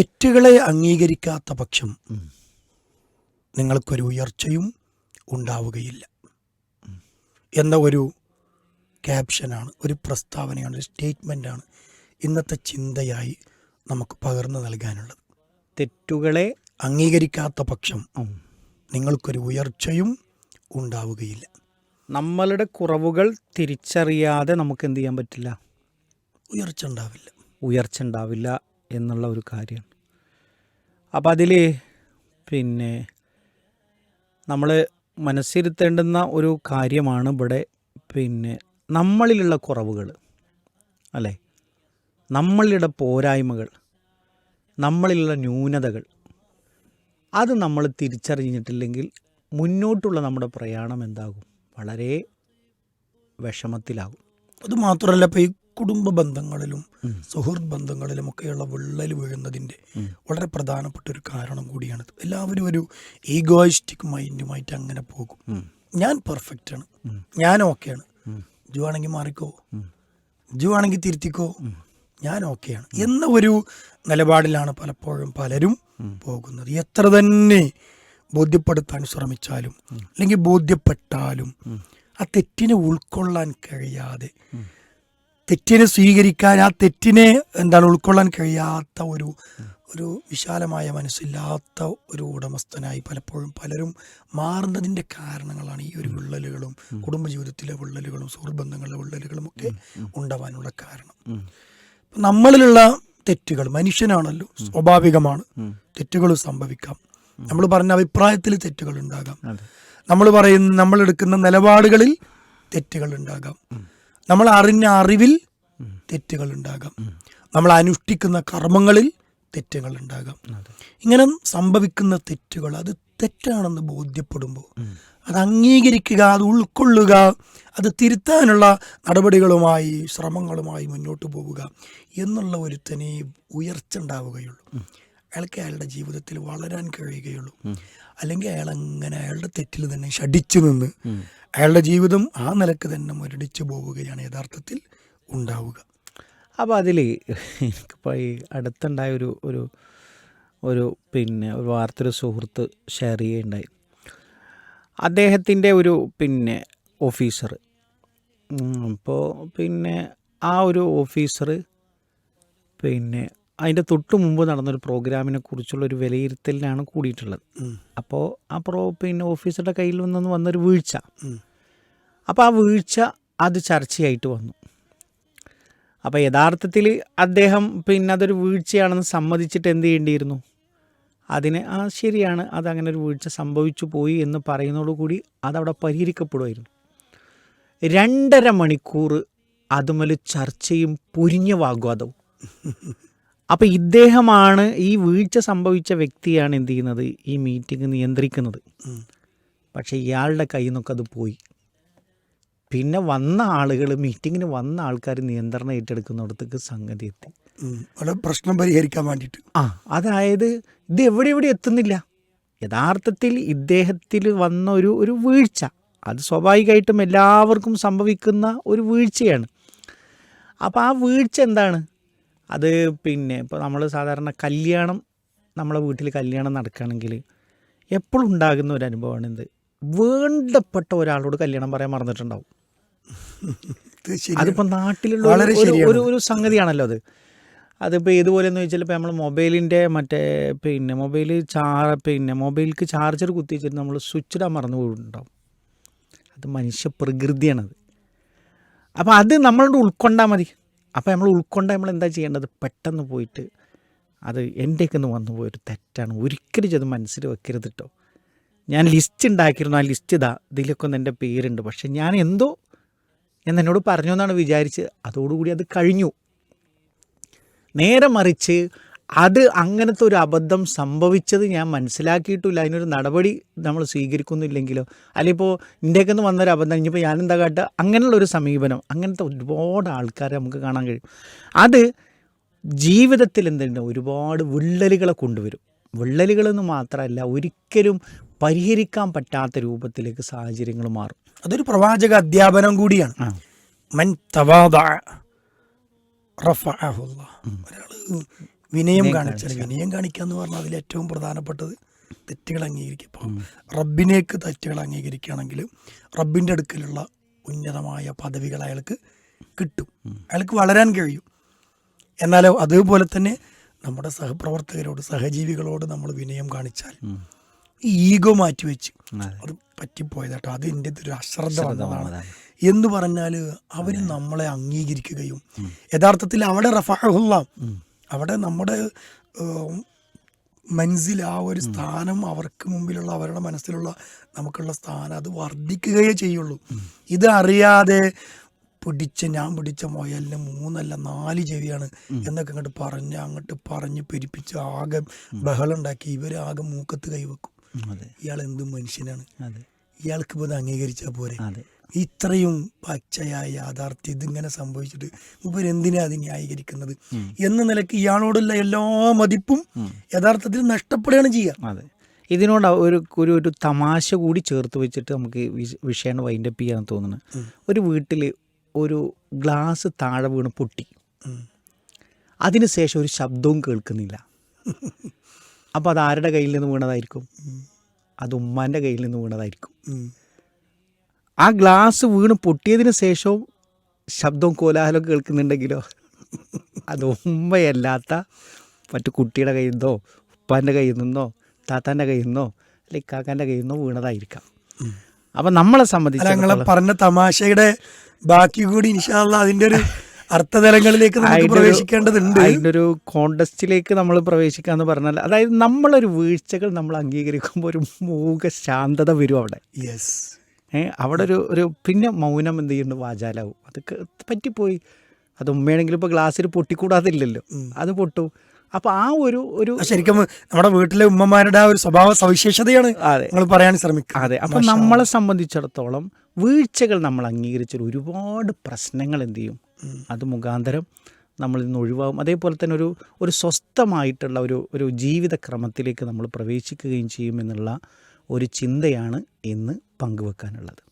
തെറ്റുകളെ അംഗീകരിക്കാത്ത പക്ഷം നിങ്ങൾക്കൊരു ഉയർച്ചയും ഉണ്ടാവുകയില്ല. എന്ന ഒരു ക്യാപ്ഷനാണ് ഒരു പ്രസ്താവനയാണ് ഒരു സ്റ്റേറ്റ്മെന്റാണ് ഇന്നത്തെ ചിന്തയായി നമുക്ക് പകർന്നു നൽകാനുള്ളത്. തെറ്റുകളെ അംഗീകരിക്കാത്ത പക്ഷം നിങ്ങൾക്കൊരു ഉയർച്ചയും ഉണ്ടാവുകയില്ല. നമ്മളുടെ കുറവുകൾ തിരിച്ചറിയാതെ നമുക്ക് എന്ത് ചെയ്യാൻ പറ്റില്ല? ഉയർച്ച ഉണ്ടാവില്ല. ഉയർച്ച ഉണ്ടാവില്ല. എന്നുള്ള ഒരു കാര്യമാണ് അപ്പോൾ അതിൽ പിന്നെ നമ്മൾ മനസ്സിരുത്തേണ്ടുന്ന ഒരു കാര്യമാണ് ഇവിടെ പിന്നെ നമ്മളിലുള്ള കുറവുകൾ അല്ലേ? നമ്മളുടെ പോരായ്മകൾ നമ്മളിലുള്ള ന്യൂനതകൾ. അത് നമ്മൾ തിരിച്ചറിഞ്ഞിട്ടില്ലെങ്കിൽ മുന്നോട്ടുള്ള നമ്മുടെ പ്രയാണം എന്താകും? വളരെ വിഷമത്തിലാകും. അത് മാത്രമല്ല ഇപ്പം ഈ കുടുംബ ബന്ധങ്ങളിലും സുഹൃത് സുഹൃത്ത് ബന്ധങ്ങളിലും ഒക്കെയുള്ള വിള്ളൽ വീഴുന്നതിന്റെ വളരെ പ്രധാനപ്പെട്ട ഒരു കാരണം കൂടിയാണിത്. എല്ലാവരും ഒരു ഈഗോയിസ്റ്റിക് മൈൻഡുമായിട്ട് അങ്ങനെ പോകും. ഞാൻ പെർഫെക്റ്റ് ആണ്. ഞാൻ ഓക്കെയാണ്. ജു ആണെങ്കിൽ മാറിക്കോ. ജു ആണെങ്കിൽ തിരുത്തിക്കോ? ഞാൻ ഓക്കെയാണ് എന്ന ഒരു നിലപാടിലാണ് പലപ്പോഴും പലരും പോകുന്നത്. എത്ര തന്നെ ബോധ്യപ്പെടുത്താൻ ശ്രമിച്ചാലും അല്ലെങ്കിൽ ബോധ്യപ്പെട്ടാലും ആ തെറ്റിനെ ഉൾക്കൊള്ളാൻ കഴിയാതെ തെറ്റിനെ സ്വീകരിക്കാൻ ആ തെറ്റിനെ എന്താണ് ഉൾക്കൊള്ളാൻ കഴിയാത്ത ഒരു ഒരു വിശാലമായ മനസ്സില്ലാത്ത ഒരു ഉടമസ്ഥനായി പലപ്പോഴും പലരും മാറുന്നതിന്റെ കാരണങ്ങളാണ് ഈ ഒരു വിള്ളലുകളും കുടുംബജീവിതത്തിലെ വിള്ളലുകളും സുഹൃത്ത് ബന്ധങ്ങളിലെ വിള്ളലുകളും ഒക്കെ ഉണ്ടാവാനുള്ള കാരണം. നമ്മളിലുള്ള തെറ്റുകൾ മനുഷ്യനാണല്ലോ സ്വാഭാവികമാണ്. തെറ്റുകൾ സംഭവിക്കാം. നമ്മൾ പറഞ്ഞ അഭിപ്രായത്തിൽ തെറ്റുകൾ ഉണ്ടാകാം. നമ്മൾ പറയുന്ന നമ്മൾ എടുക്കുന്ന നിലപാടുകളിൽ തെറ്റുകൾ ഉണ്ടാകാം. നമ്മൾ അറിഞ്ഞ അറിവിൽ തെറ്റുകൾ ഉണ്ടാകാം നമ്മൾ അനുഷ്ഠിക്കുന്ന കർമ്മങ്ങളിൽ തെറ്റുകൾ ഉണ്ടാകാം ഇങ്ങനെ സംഭവിക്കുന്ന തെറ്റുകൾ അത് തെറ്റാണെന്ന് ബോധ്യപ്പെടുമ്പോൾ അത് അംഗീകരിക്കുക അത് ഉൾക്കൊള്ളുക അത് തിരുത്താനുള്ള നടപടികളുമായി ശ്രമങ്ങളുമായി മുന്നോട്ട് പോവുക എന്നുള്ള ഒരു ഒരുത്തനെ ഉയർച്ച ഉണ്ടാവുകയുള്ളൂ. അയാൾക്ക് അയാളുടെ ജീവിതത്തിൽ വളരാൻ കഴിയുകയുള്ളൂ. അല്ലെങ്കിൽ അയാൾ അങ്ങനെ അയാളുടെ തെറ്റിൽ തന്നെ ഷടിച്ചു നിന്ന് അയാളുടെ ജീവിതം ആ നിലയ്ക്ക് തന്നെ മുരടിച്ചു പോവുകയാണ് യഥാർത്ഥത്തിൽ ഉണ്ടാവുക. അപ്പോൾ അതിൽ എനിക്കിപ്പോൾ ഈ അടുത്തുണ്ടായ ഒരു ഒരു ഒരു പിന്നെ ഒരു വാർത്ത ഒരു സുഹൃത്ത് ഷെയർ ചെയ്യുകയുണ്ടായി. അദ്ദേഹത്തിന്റെ ഒരു പിന്നെ ഓഫീസർ അപ്പോൾ പിന്നെ ആ ഒരു ഓഫീസർ പിന്നെ അതിന്റെ തൊട്ട് മുമ്പ് നടന്നൊരു പ്രോഗ്രാമിനെ കുറിച്ചുള്ള ഒരു വിലയിരുത്തലിനാണ് കൂടിയിട്ടുള്ളത്. അപ്പോൾ ആ പ്രോ പിന്നെ ഓഫീസറുടെ കയ്യിൽ നിന്ന് വന്നൊരു വീഴ്ച. അപ്പോൾ ആ വീഴ്ച അത് ചർച്ചയായിട്ട് വന്നു. അപ്പോൾ യഥാർത്ഥത്തിൽ അദ്ദേഹം പിന്നെ അതൊരു വീഴ്ചയാണെന്ന് സമ്മതിച്ചിട്ട് എന്ത് ചെയ്യേണ്ടിയിരുന്നു? അതിനെ ആ ശരിയാണ് അതങ്ങനെ ഒരു വീഴ്ച സംഭവിച്ചു പോയി എന്ന് പറയുന്നതോടുകൂടി അതവിടെ പരിഹരിക്കപ്പെടുമായിരുന്നു. രണ്ടര മണിക്കൂർ അതുമൽ ചർച്ചയും പൊരിഞ്ഞ വാഗ്വാദവും. അപ്പോൾ ഇദ്ദേഹമാണ് ഈ വീഴ്ച സംഭവിച്ച വ്യക്തിയാണ് എന്ത് ചെയ്യുന്നത്? ഈ മീറ്റിംഗ് നിയന്ത്രിക്കുന്നത്. പക്ഷെ ഇയാളുടെ കയ്യിൽ നിന്നൊക്കെ അത് പോയി. പിന്നെ വന്ന ആളുകൾ മീറ്റിങ്ങിന് വന്ന ആൾക്കാർ നിയന്ത്രണം ഏറ്റെടുക്കുന്നിടത്തേക്ക് സംഗതി എത്തി. അവിടെ പ്രശ്നം പരിഹരിക്കാൻ വേണ്ടിട്ട് ആ അതായത് ഇത് എവിടെ എവിടെ എത്തുന്നില്ല. യഥാർത്ഥത്തിൽ ഇദ്ദേഹത്തിൽ വന്ന ഒരു ഒരു വീഴ്ച. അത് സ്വാഭാവികമായിട്ടും എല്ലാവർക്കും സംഭവിക്കുന്ന ഒരു വീഴ്ചയാണ്. അപ്പോൾ ആ വീഴ്ച എന്താണ്? അത് പിന്നെ ഇപ്പോൾ നമ്മൾ സാധാരണ കല്യാണം നമ്മളെ വീട്ടിൽ കല്യാണം നടക്കുകയാണെങ്കിൽ എപ്പോഴും ഉണ്ടാകുന്ന ഒരു അനുഭവമാണ് എന്ത്? വേണ്ടപ്പെട്ട ഒരാളോട് കല്യാണം പറയാൻ മറന്നിട്ടുണ്ടാവും. ഇത് അതിപ്പോൾ നാട്ടിലുള്ള ഒരു- ഒരു ശരിയാണ്. ഒരു ഒരു സംഗതിയാണല്ലോ അത്. അതിപ്പോൾ ഏതുപോലെയെന്ന് വെച്ചാൽ ഇപ്പോൾ നമ്മൾ മൊബൈലിന്റെ മറ്റേ പിന്നെ മൊബൈൽ ചാർ പിന്നെ മൊബൈലിക്ക് ചാർജർ കുത്തി വെച്ചിട്ട് നമ്മൾ സ്വിച്ച് ഇടാൻ മറന്നു പോയിട്ടുണ്ടാവും. അത് മനുഷ്യ പ്രകൃതിയാണത്. അപ്പോൾ അത് നമ്മളോട് ഉൾക്കൊണ്ടാൽ മതി. അപ്പോൾ നമ്മൾ ഉൾക്കൊണ്ട് നമ്മൾ എന്താ ചെയ്യേണ്ടത്? പെട്ടെന്ന് പോയിട്ട് അത് എന്റെയൊക്കെ ഒന്ന് വന്നു പോയൊരു തെറ്റാണ്. ഒരിക്കലും ഇത് മനസ്സിൽ വെക്കരുത് കേട്ടോ ഞാൻ ലിസ്റ്റ് ഉണ്ടാക്കിയിരുന്നു ആ ലിസ്റ്റ് ഇതാ ഇതിലൊക്കെ ഒന്ന് എന്റെ പേരുണ്ട്. പക്ഷെ ഞാൻ എന്തോ എന്നോട് പറഞ്ഞു എന്നാണ് വിചാരിച്ച്. അതോടുകൂടി അത് കഴിഞ്ഞു. നേരെ മറിച്ച് അത് അങ്ങനത്തെ ഒരു അബദ്ധം സംഭവിച്ചത് ഞാൻ മനസ്സിലാക്കിയിട്ടില്ല. അതിനൊരു നടപടി നമ്മൾ സ്വീകരിക്കുന്നില്ലെങ്കിലോ? അല്ലെങ്കിൽ ഇപ്പോൾ ഇന്ത്യയ്ക്ക് നിന്ന് വന്നൊരു അബദ്ധം ഇനിയിപ്പോൾ ഞാനെന്താ കാട്ടുക അങ്ങനെയുള്ളൊരു സമീപനം അങ്ങനത്തെ ഒരുപാട് ആൾക്കാരെ നമുക്ക് കാണാൻ കഴിയും. അത് ജീവിതത്തിൽ എന്തുണ്ട് ഒരുപാട് വിള്ളലുകളെ കൊണ്ടുവരും. വിള്ളലുകളെന്ന് മാത്രമല്ല ഒരിക്കലും പരിഹരിക്കാൻ പറ്റാത്ത രൂപത്തിലേക്ക് സാഹചര്യങ്ങൾ മാറും. അതൊരു പ്രവാചക അധ്യാപനം കൂടിയാണ്. മൻ തവാദ ഒരാൾ വിനയം കാണിച്ചാൽ വിനയം കാണിക്കുക എന്ന് പറഞ്ഞാൽ അതിൽ ഏറ്റവും പ്രധാനപ്പെട്ടത് തെറ്റുകൾ അംഗീകരിക്കുക. ഇപ്പം റബ്ബിനേക്ക് തെറ്റുകൾ അംഗീകരിക്കുകയാണെങ്കിൽ റബ്ബിന്റെ അടുക്കലുള്ള ഉന്നതമായ പദവികൾ അയാൾക്ക് കിട്ടും. അയാൾക്ക് വളരാൻ കഴിയും. എന്നാലോ അതുപോലെ തന്നെ നമ്മുടെ സഹപ്രവർത്തകരോട് സഹജീവികളോട് നമ്മൾ വിനയം കാണിച്ചാൽ ഈഗോ മാറ്റി വെച്ച് അത്. പറ്റിപ്പോയതാട്ടോ അത് എന്റെ ഒരു അശ്രദ്ധ വന്നതാണ്. എന്ന് പറഞ്ഞാൽ അവർ നമ്മളെ അംഗീകരിക്കുകയും യഥാർത്ഥത്തിൽ അവിടെ റഫാഹുള്ള അവിടെ നമ്മുടെ മനസ്സിൽ ആ ഒരു സ്ഥാനം അവർക്ക് മുമ്പിലുള്ള അവരുടെ മനസ്സിലുള്ള നമുക്കുള്ള സ്ഥാനം അത് വർദ്ധിക്കുകയേ ചെയ്യുള്ളൂ. ഇത് അറിയാതെ പിടിച്ച ഞാൻ പിടിച്ച മൊയലിന് മൂന്നല്ല നാല് ചെവിയാണ് എന്നൊക്കെ അങ്ങോട്ട് പറഞ്ഞ് അങ്ങോട്ട് പറഞ്ഞ് പെരിപ്പിച്ച് ആകെ ബഹളം ഉണ്ടാക്കി. ഇവരാകെ മൂക്കത്ത് കൈവെക്കും. ഇയാൾ എന്ത് മനുഷ്യനാണ്? ഇയാൾക്ക് ഇപ്പോൾ ഇത് അംഗീകരിച്ചാൽ പോരെ? ഇത്രയും പച്ചയായ യാഥാർത്ഥ്യം ഇതിങ്ങനെ സംഭവിച്ചിട്ട് ഇവരെന്തിനാ അത് ന്യായീകരിക്കുന്നത്? എന്ന നിലയ്ക്ക് ഇയാളോടുള്ള എല്ലാ മതിപ്പും യഥാർത്ഥത്തിൽ നഷ്ടപ്പെടുകയാണ് ചെയ്യുക അതെ. ഇതിനോട് ഒരു ഒരു ഒരു തമാശ കൂടി ചേർത്ത് വെച്ചിട്ട് നമുക്ക് വിഷ- വിഷയം വൈൻഡപ്പ് ചെയ്യാൻ തോന്നുന്നു. ഒരു വീട്ടിൽ ഒരു ഗ്ലാസ് താഴെ വീണ് പൊട്ടി. അതിനുശേഷം ഒരു ശബ്ദവും കേൾക്കുന്നില്ല. അപ്പോൾ അത് ആരുടെ കയ്യിൽ നിന്ന് വീണതായിരിക്കും? അത് ഉമ്മാന്റെ കയ്യിൽ നിന്ന് വീണതായിരിക്കും. ആ ഗ്ലാസ് വീണ് പൊട്ടിയതിന് ശേഷവും ശബ്ദവും കോലാഹലവും കേൾക്കുന്നുണ്ടെങ്കിലോ? അത് ഉമ്മയല്ലാത്ത മറ്റു കുട്ടിയുടെ കയ്യിൽ നിന്നോ ഉപ്പാന്റെ കയ്യിൽ നിന്നോ താത്താന്റെ കയ്യിൽ നിന്നോ അല്ലെങ്കിൽ കാക്കാന്റെ കയ്യിൽ നിന്നോ വീണതായിരിക്കാം. അപ്പം നമ്മളെ സംബന്ധിച്ച് പറഞ്ഞ തമാശയുടെ ബാക്കി കൂടി ഇൻഷാല്ല അതിന്റെ ഒരു അർത്ഥതലങ്ങളിലേക്ക് നമുക്ക് പ്രവേശിക്കേണ്ടതുണ്ട്. അതിന്റെ ഒരു കോണ്ടസ്റ്റിലേക്ക് നമ്മൾ പ്രവേശിക്കുക എന്ന് പറഞ്ഞാൽ അതായത് നമ്മളൊരു വീഴ്ചകൾ നമ്മൾ അംഗീകരിക്കുമ്പോൾ ഒരു മൂക ശാന്തത വരും അവിടെ. യെസ് ഏ അവിടെ ഒരു ഒരു പിന്നെ മൗനം എന്ത് ചെയ്യുന്നുണ്ട് വാചാലാവും. അതൊക്കെ പറ്റിപ്പോയി. അത് ഉമ്മയാണെങ്കിൽ ഇപ്പോൾ ഗ്ലാസ്സിൽ പൊട്ടിക്കൂടാതില്ലല്ലോ. അത് പൊട്ടു. അപ്പോൾ ആ ഒരു ഒരു ശരിക്കും നമ്മുടെ വീട്ടിലെ ഉമ്മമാരുടെ ആ ഒരു സ്വഭാവ സവിശേഷതയാണ് അതെ. നിങ്ങൾ പറയാൻ ശ്രമിക്കുക. അതെ. അപ്പം നമ്മളെ സംബന്ധിച്ചിടത്തോളം വീഴ്ചകൾ നമ്മൾ അംഗീകരിച്ചൊരു ഒരുപാട് പ്രശ്നങ്ങൾ എന്ത് ചെയ്യും? അത് മുഖാന്തരം നമ്മളിൽ നിന്ന് ഒഴിവാകും. അതേപോലെ തന്നെ ഒരു ഒരു സ്വസ്ഥമായിട്ടുള്ള ഒരു ഒരു ജീവിതക്രമത്തിലേക്ക് നമ്മൾ പ്രവേശിക്കുകയും ചെയ്യുമെന്നുള്ള ഒരു ചിന്തയാണ് ഇന്ന് പങ്കുവെക്കാനുള്ളത്.